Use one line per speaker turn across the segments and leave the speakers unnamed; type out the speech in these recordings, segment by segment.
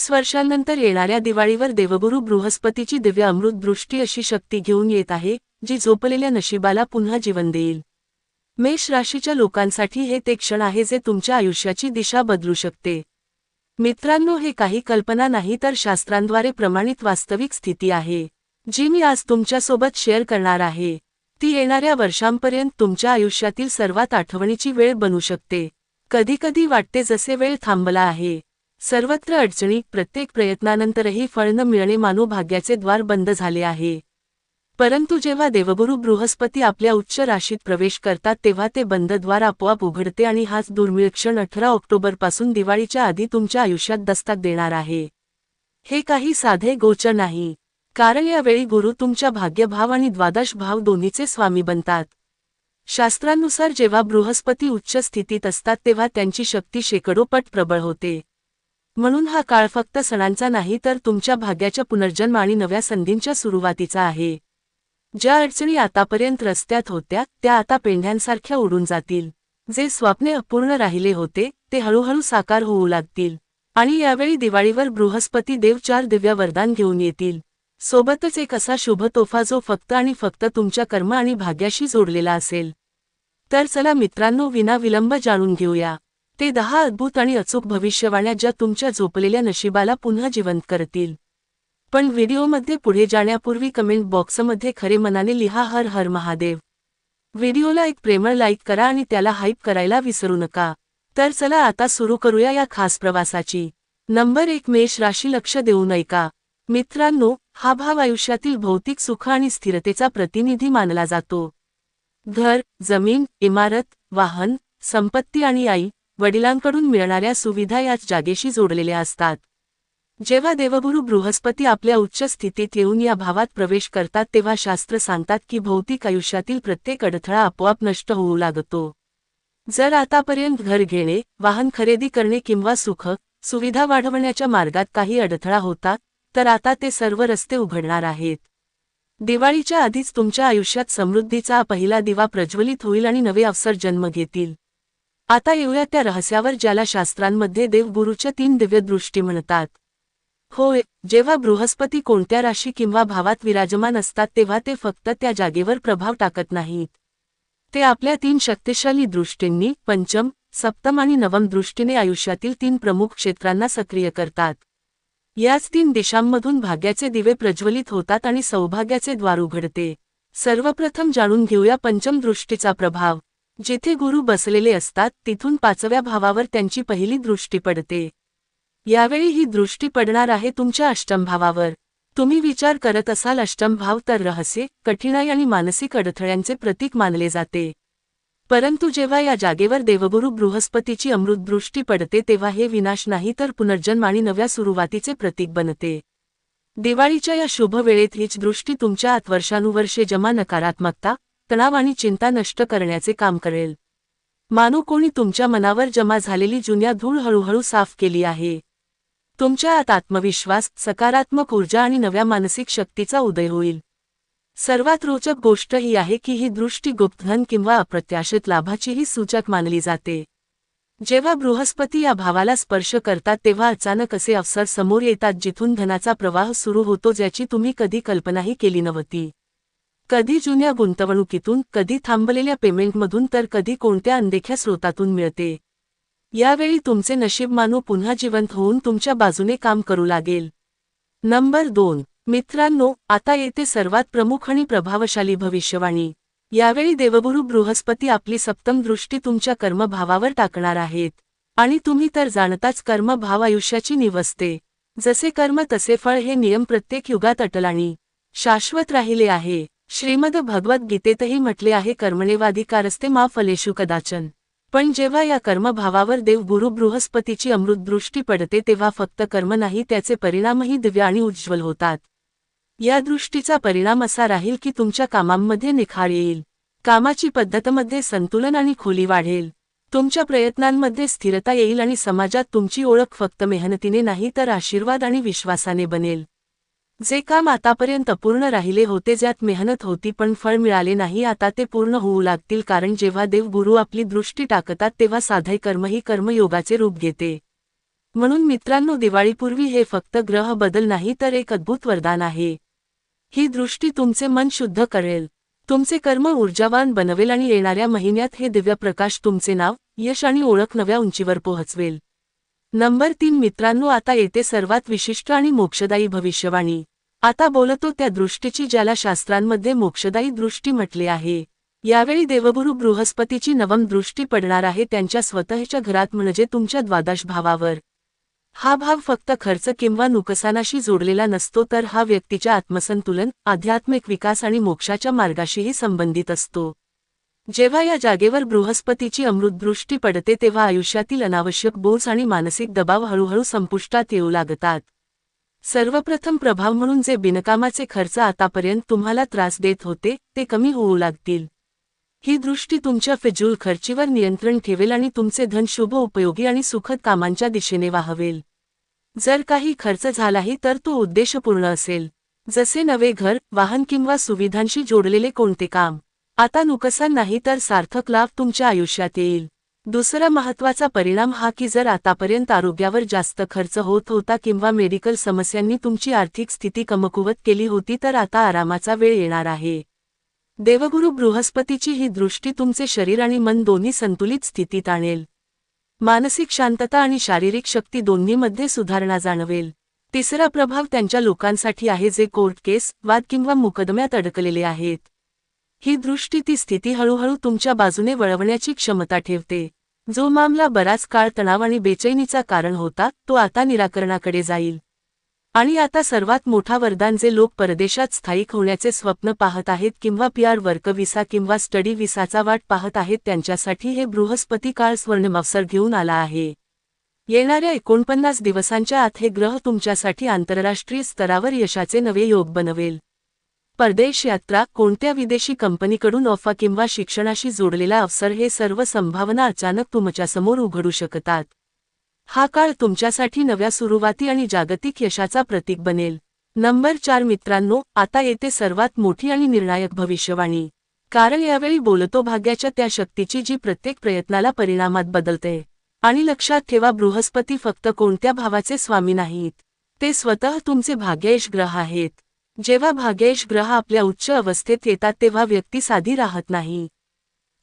एकवीस वर्षांनंतर येणाऱ्या दिवाळीवर देवगुरु बृहस्पतीची दिव्य अमृतदृष्टी अशी शक्ती घेऊन येत आहे जी झोपलेल्या नशिबाला पुन्हा जीवन देईल. मेष राशीच्या लोकांसाठी हे ते क्षण आहे जे तुमच्या आयुष्याची दिशा बदलू शकते. मित्रांनो हे काही कल्पना नाही तर शास्त्रांद्वारे प्रमाणित वास्तविक स्थिती आहे जी मी आज तुमच्यासोबत शेअर करणार आहे. ती येणाऱ्या वर्षांपर्यंत तुमच्या आयुष्यातील सर्वात आठवणीची वेळ बनू शकते. कधीकधी वाटते जसे वेळ थांबला आहे. सर्वत्र अडचणी प्रत्येक प्रयत्नानंतरही फळ न मिळणे मानू भाग्याचे द्वार बंद झाले आहे. परंतु जेव्हा देवगुरु बृहस्पती आपल्या उच्च राशीत प्रवेश करतात तेव्हा ते बंद द्वार आपोआप उघडते आणि हाच दुर्मिळ क्षण अठरा ऑक्टोबरपासून दिवाळीच्या आधी तुमच्या आयुष्यात दस्तक देणार आहे. हे काही साधे गोचर नाही. कारण यावेळी गुरु तुमच्या भाग्यभाव आणि द्वादश भाव दोन्हीचे स्वामी बनतात. शास्त्रानुसार जेव्हा बृहस्पती उच्च स्थितीत असतात तेव्हा त्यांची शक्ती शेकडोपट प्रबळ होते. म्हणून हा काळ फक्त सणांचा नाही तर तुमच्या भाग्याच्या पुनर्जन्म आणि नव्या संधींच्या सुरुवातीचा आहे. ज्या अडचणी आतापर्यंत रस्त्यात होत्या त्या आता पेंढ्यांसारख्या उडून जातील. जे स्वप्ने अपूर्ण राहिले होते ते हळूहळू साकार होऊ लागतील. आणि यावेळी दिवाळीवर बृहस्पती देव चार दिव्य वरदान घेऊन येतील. सोबतच एक असा शुभ तोफा जो फक्त आणि फक्त तुमच्या कर्म आणि भाग्याशी जोडलेला असेल. तर चला मित्रांनो विना विलंब जाणून घेऊया. ते दहा अद्भुत आणि अचूक भविष्यवाण्या ज्या तुमच्या झोपलेल्या नशिबाला पुन्हा जिवंत करतील. पण व्हिडिओमध्ये पुढे जाण्यापूर्वी कमेंट बॉक्समध्ये खरे मनाने लिहा हर हर महादेव. व्हिडिओला एक प्रेमळ लाईक करा आणि त्याला हाईप करायला विसरू नका. तर चला आता सुरू करूया या खास प्रवासाची. नंबर एक मेष राशी लक्ष देऊ नयका मित्रांनो हा भाव आयुष्यातील भौतिक सुख आणि स्थिरतेचा प्रतिनिधी मानला जातो. घर जमीन इमारत वाहन संपत्ती आणि आई वडिलांकडून मिळणाऱ्या सुविधा याच जागेशी जोडलेल्या असतात. जेव्हा देवगुरु बृहस्पती आपल्या उच्च स्थितीत येऊन या भावात प्रवेश करतात तेव्हा शास्त्र सांगतात की भौतिक आयुष्यातील प्रत्येक अडथळा आपोआप नष्ट होऊ लागतो. जर आतापर्यंत घर घेणे वाहन खरेदी करणे किंवा सुख सुविधा वाढवण्याच्या मार्गात काही अडथळा होता तर आता ते सर्व रस्ते उघडणार आहेत. दिवाळीच्या आधीच तुमच्या आयुष्यात समृद्धीचा पहिला दिवा प्रज्वलित होईल आणि नवे अवसर जन्म घेतील. आता येऊया त्या रहस्यावर ज्याला शास्त्रांमध्ये देवगुरूच्या तीन दिव्य दृष्टी म्हणतात. होय जेव्हा बृहस्पती कोणत्या राशी किंवा भावात विराजमान असतात तेव्हा ते फक्त त्या जागेवर प्रभाव टाकत नाहीत. ते आपल्या तीन शक्तिशाली दृष्टींनी पंचम सप्तम आणि नवम दृष्टीने आयुष्यातील तीन प्रमुख क्षेत्रांना सक्रिय करतात. याच तीन दिशांमधून भाग्याचे दिवे प्रज्वलित होतात आणि सौभाग्याचे द्वार उघडते. सर्वप्रथम जाणून घेऊया पंचम दृष्टीचा प्रभाव. जेथे गुरु बसलेले असतात तिथून पाचव्या भावावर त्यांची पहिली दृष्टी पडते. यावेळी ही दृष्टी पडणार आहे तुमच्या अष्टमभावावर. तुम्ही विचार करत असाल अष्टमभाव तर रहस्य कठीणाई आणि मानसिक अडथळ्यांचे प्रतीक मानले जाते. परंतु जेव्हा या जागेवर देवगुरु बृहस्पतीची अमृतदृष्टी पडते तेव्हा हे विनाश नाही तर पुनर्जन्म आणि नव्या सुरुवातीचे प्रतीक बनते. दिवाळीच्या या शुभ वेळेत हीच दृष्टी तुमच्या आत वर्षानुवर्षे जमा नकारात्मकता तणाव आणि चिंता नष्ट करण्याचे काम करेल. मानू कोणी तुमच्या मनावर जमा झालेली जुन्या धूळ हळूहळू साफ केली आहे. तुमच्या आत आत्मविश्वास सकारात्मक ऊर्जा आणि नव्या मानसिक शक्तीचा उदय होईल. सर्वात रोचक गोष्ट ही आहे की ही दृष्टी गुप्तधन किंवा अप्रत्याशित लाभाचीही सूचक मानली जाते. जेव्हा बृहस्पती या भावाला स्पर्श करतात तेव्हा अचानक असे अवसर समोर येतात जिथून धनाचा प्रवाह सुरू होतो ज्याची तुम्ही कधी कल्पनाही केली नव्हती. कधी जुन्या गुंतवणुकीतून कधी थांबलेल्या पेमेंटमधून तर कधी कोणत्या अनदेख्या स्रोतातून मिळते. यावेळी तुमचे नशीब मानू पुन्हा जिवंत होऊन तुमच्या बाजूने काम करू लागेल. नंबर दोन. मित्रांनो आता येते सर्वात प्रमुख आणि प्रभावशाली भविष्यवाणी. यावेळी देवगुरु बृहस्पती आपली सप्तम दृष्टी तुमच्या कर्मभावावर टाकणार आहेत. आणि तुम्ही तर जाणताच कर्मभाव आयुष्याची निवसते जसे कर्म तसे फळ हे नियम प्रत्येक युगात अटल आणि शाश्वत राहिले आहे. श्रीमद भगवद्गीतेतही म्हटले आहे कर्मणेवाधिकारस्ते मा फलेशु कदाचन. पण जेव्हा या कर्मभावावर देव गुरु बृहस्पतीची अमृतदृष्टी पडते तेव्हा फक्त कर्म नाही त्याचे परिणामही दिव्य आणि उज्ज्वल होतात. या दृष्टीचा परिणाम असा राहील की तुमच्या कामांमध्ये निखार येईल. कामाची पद्धतमध्ये संतुलन आणि खोली वाढेल. तुमच्या प्रयत्नांमध्ये स्थिरता येईल आणि समाजात तुमची ओळख फक्त मेहनतीने नाही तर आशीर्वाद आणि विश्वासाने बनेल. जे काम आतापर्यंत पूर्ण राहिले होते ज्यात मेहनत होती पण फळ मिळाले नाही आता ते पूर्ण होऊ लागतील कारण जेव्हा देवगुरू आपली दृष्टी टाकतात तेव्हा साधय कर्म ही कर्मयोगाचे रूप घेते. म्हणून मित्रांनो दिवाळीपूर्वी हे फक्त ग्रह बदल नाही तर एक अद्भुत वरदान आहे. ही दृष्टी तुमचे मन शुद्ध करेल. तुमचे कर्म ऊर्जावान बनवेल आणि येणाऱ्या महिन्यात हे दिव्य प्रकाश तुमचे नाव यश आणि ओळख नव्या उंचीवर पोहोचवेल. नंबर तीन मित्रांनो आता येते सर्वात विशिष्ट आणि मोक्षदायी भविष्यवाणी. आता बोलतो त्या दृष्टीची ज्याला शास्त्रांमध्ये मोक्षदायी दृष्टी म्हटले आहे. यावेळी देवगुरु बृहस्पतीची नवम दृष्टी पडणार आहे त्यांच्या स्वतःच्या घरात म्हणजे तुमच्या द्वादश भावावर हा भाव फक्त खर्च किंवा नुकसानाशी जोडलेला नसतो तर हा व्यक्तीच्या आत्मसंतुलन आध्यात्मिक विकास आणि मोक्षाच्या मार्गाशीही संबंधित असतो. जेव्हा या जागेवर बृहस्पतीची अमृतदृष्टी पडते तेव्हा आयुष्यातील अनावश्यक बोज आणि मानसिक दबाव हळूहळू संपुष्टात येऊ लागतात. सर्वप्रथम प्रभाव म्हणून जे बिनकामाचे खर्च आतापर्यंत तुम्हाला त्रास देत होते ते कमी होऊ लागतील. ही दृष्टी तुमच्या फिजूल खर्चीवर नियंत्रण ठेवेल आणि तुमचे धन शुभ उपयोगी आणि सुखद कामांच्या दिशेने वाहवेल. जर काही खर्च झालाही तर तो उद्देशपूर्ण असेल. जसे नवे घर वाहन किंवा सुविधांशी जोडलेले कोणते काम. आता नुकसान नाही तर सार्थक लाभ तुमच्या आयुष्यात येईल. दुसरा महत्त्वाचा परिणाम हा की जर आतापर्यंत आरोग्यावर जास्त खर्च होत होता किंवा मेडिकल समस्यांनी तुमची आर्थिक स्थिती कमकुवत केली होती तर आता आरामाचा वेळ येणार आहे. देवगुरु बृहस्पतीची ही दृष्टी तुमचे शरीर आणि मन दोन्ही संतुलित स्थितीत आणेल. मानसिक शांतता आणि शारीरिक शक्ती दोन्हीमध्ये सुधारणा जाणवेल. तिसरा प्रभाव त्यांच्या लोकांसाठी आहे जे कोर्ट केस वाद किंवा मुकदम्यात अडकलेले आहेत. ही दृष्टी ती स्थिती हळूहळू तुमच्या बाजूने वळवण्याची क्षमता ठेवते. जो मामला बराच काळ तणाव आणि बेचैनीचा कारण होता तो आता निराकरणाकडे जाईल. आणि आता सर्वात मोठा वरदान जे लोक परदेशात स्थायिक होण्याचे स्वप्न पाहत आहेत किंवा पीआर वर्क विसा किंवा स्टडी विसाचा वाट पाहत आहेत त्यांच्यासाठी हे बृहस्पती काळ स्वर्णमवसर घेऊन आला आहे. येणाऱ्या एकोणपन्नास दिवसांच्या आत हे ग्रह तुमच्यासाठी आंतरराष्ट्रीय स्तरावर यशाचे नवे योग बनवेल. परदेश यात्रा कोणत्या विदेशी कंपनीकडून ऑफा किंवा शिक्षणाशी जोडलेला अवसर हे सर्व संभावना अचानक तुमच्यासमोर उघडू शकतात. हा काळ तुमच्यासाठी नव्या सुरुवाती आणि जागतिक यशाचा प्रतीक बनेल. नंबर चार मित्रांनो आता येते सर्वात मोठी आणि निर्णायक भविष्यवाणी. कारण यावेळी बोलतो भाग्याच्या त्या शक्तीची जी प्रत्येक प्रयत्नाला परिणामात बदलते. आणि लक्षात ठेवा बृहस्पती फक्त कोणत्या भावाचे स्वामी नाहीत. ते स्वतः तुमचे भाग्येश ग्रह आहेत. जेव्हा भाग्येश ग्रह आपल्या उच्च अवस्थेत येतात तेव्हा व्यक्ती साधी राहत नाही.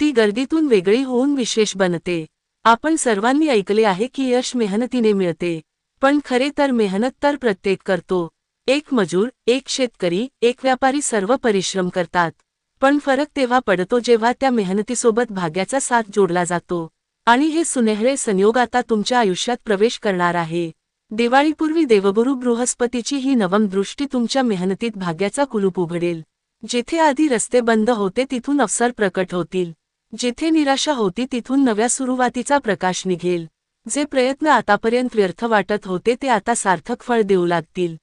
ती गर्दीतून वेगळी होऊन विशेष बनते. आपण सर्वांनी ऐकले आहे की यश मेहनतीने मिळते. पण खरे तर मेहनत तर प्रत्येक करतो. एक मजूर एक शेतकरी एक व्यापारी सर्व परिश्रम करतात. पण फरक तेव्हा पडतो जेव्हा त्या मेहनतीसोबत भाग्याचा साथ जोडला जातो. आणि हे सुनेहळे संयोग आता तुमच्या आयुष्यात प्रवेश करणार आहे. दिवाळीपूर्वी देवगुरु बृहस्पतीची ही नवम दृष्टी तुमच्या मेहनतीत भाग्याचा कुलूप उघडेल. जिथे आधी रस्ते बंद होते तिथून अवसर प्रकट होतील. जिथे निराशा होती तिथून नव्या सुरुवातीचा प्रकाश निघेल. जे प्रयत्न आतापर्यंत व्यर्थ वाटत होते ते आता सार्थक फळ देऊ लागतील.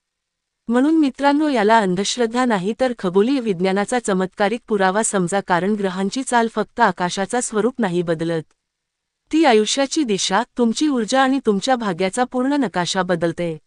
म्हणून मित्रांनो याला अंधश्रद्धा नाही तर खगोलीय विज्ञानाचा चमत्कारिक पुरावा समजा कारण ग्रहांची चाल फक्त आकाशाचा स्वरूप नाही बदलत. ती आयुष्याची दिशा तुमची ऊर्जा आणि तुमच्या भाग्याचा पूर्ण नकाशा बदलते.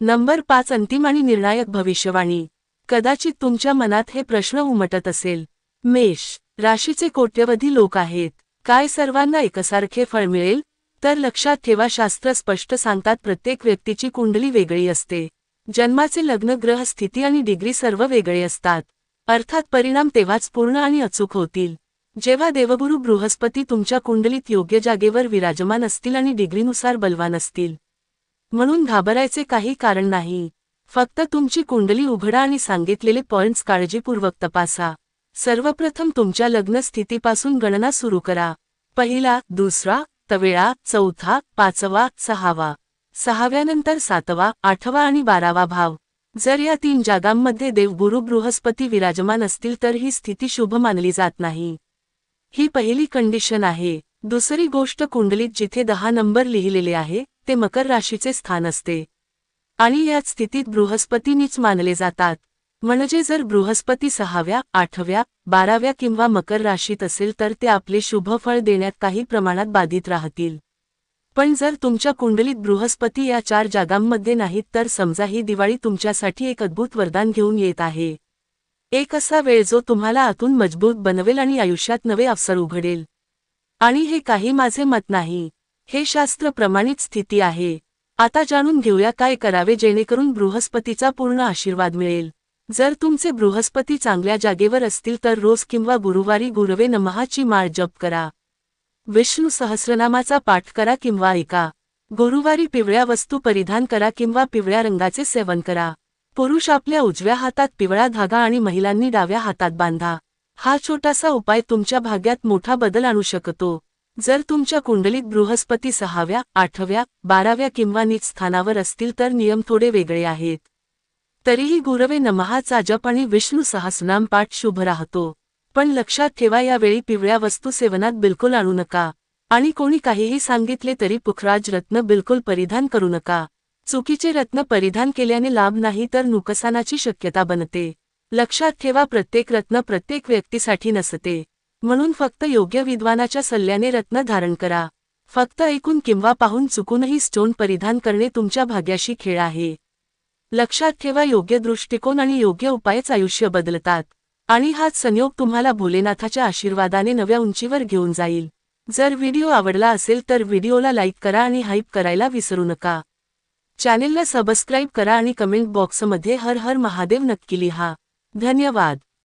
नंबर पाच अंतिम आणि निर्णायक भविष्यवाणी. कदाचित तुमच्या मनात हे प्रश्न उमटत असेल. मेष राशीचे कोट्यवधी लोक आहेत. काय सर्वांना एकसारखे फळ मिळेल? तर लक्षात ठेवा शास्त्र स्पष्ट सांगतात प्रत्येक व्यक्तीची कुंडली वेगळी असते. जन्माचे लग्न ग्रह स्थिती आणि डिग्री सर्व वेगळे असतात. अर्थात परिणाम तेव्हाच पूर्ण आणि अचूक होतील. जेव्हा देवगुरु बृहस्पती तुमच्या कुंडलीत योग्य जागेवर विराजमान असतील आणि डिग्रीनुसार बलवान असतील. म्हणून घाबरायचे काही कारण नाही. फक्त तुमची कुंडली उघडा आणि सांगितलेले पॉइंट्स काळजीपूर्वक तपासा. सर्वप्रथम तुमच्या लग्न स्थितीपासून गणना सुरू करा. पहिला दुसरा तवेळा चौथा पाचवा सहावा. सहाव्यानंतर सातवा आठवा आणि बारावा भाव. जर या तीन जागांमध्ये देवगुरु बृहस्पती विराजमान असतील तर ही स्थिती शुभ मानली जात नाही. ही पहिली कंडिशन आहे. दुसरी गोष्ट कुंडलीत जिथे दहा नंबर लिहिलेले आहे ते मकर राशीचे स्थान असते. आणि याच स्थितीत बृहस्पतीनीच मानले जातात. म्हणजे जर बृहस्पती सहाव्या आठव्या बाराव्या किंवा मकर राशीत असेल तर ते आपले शुभफळ देण्यात काही प्रमाणात बाधित राहतील. पण जर तुमच्या कुंडलीत बृहस्पती या चार जागांमध्ये नाहीत तर समजा ही दिवाळी तुमच्यासाठी एक अद्भुत वरदान घेऊन येत आहे. एक असा वेळ जो तुम्हाला आतून मजबूत बनवेल आणि आयुष्यात नवे अवसर उघडेल. आणि हे काही माझे मत नाही. हे शास्त्र प्रमाणित स्थिती आहे. आता जाणून घेऊया काय करावे जेणेकरून बृहस्पतीचा पूर्ण आशीर्वाद मिळेल. जर तुमचे बृहस्पती चांगल्या जागेवर असतील तर रोज किंवा गुरुवारी गुरवे नमहाची माळ जप करा. विष्णू सहस्रनामाचा पाठ करा किंवा ऐका. गुरुवारी पिवळ्या वस्तू परिधान करा किंवा पिवळ्या रंगाचे सेवन करा. पुरुष आपल्या उजव्या हातात पिवळा धागा आणि महिलांनी डाव्या हातात बांधा. हा छोटासा उपाय तुमच्या भाग्यात मोठा बदल आणू शकतो. जर तुमच्या कुंडलीत बृहस्पती सहाव्या आठव्या बाराव्या किंवा नीच स्थानावर असतील तर नियम थोडे वेगळे आहेत. तरीही गुरवे नमहाचा जप आणि विष्णू सहस्रनाम पाठ शुभ राहतो. पण लक्षात ठेवा यावेळी पिवळ्या वस्तू सेवनात बिलकुल आणू नका. आणि कोणी काहीही सांगितले तरी पुखराज रत्न बिलकुल परिधान करू नका. चुकीचे रत्न परिधान केल्याने लाभ नाही तर नुकसानाची शक्यता बनते. लक्षात ठेवा प्रत्येक रत्न प्रत्येक व्यक्तीसाठी नसते. म्हणून फक्त योग्य विद्वानाच्या सल्ल्याने रत्न धारण करा. फक्त ऐकून किंवा पाहून चुकूनही स्टोन परिधान करणे तुमच्या भाग्याशी खेळ आहे. लक्षात ठेवा योग्य दृष्टिकोन आणि योग्य उपायच आयुष्य बदलतात. आणि हाच संयोग तुम्हाला भोलेनाथाच्या आशीर्वादाने नव्या उंचीवर घेऊन जाईल. जर व्हिडिओ आवडला असेल तर व्हिडिओला लाईक करा आणि हाईप करायला विसरू नका. चॅनेलला सबस्क्राईब करा आणि कमेंट बॉक्समध्ये हर हर महादेव नक्की लिहा. धन्यवाद.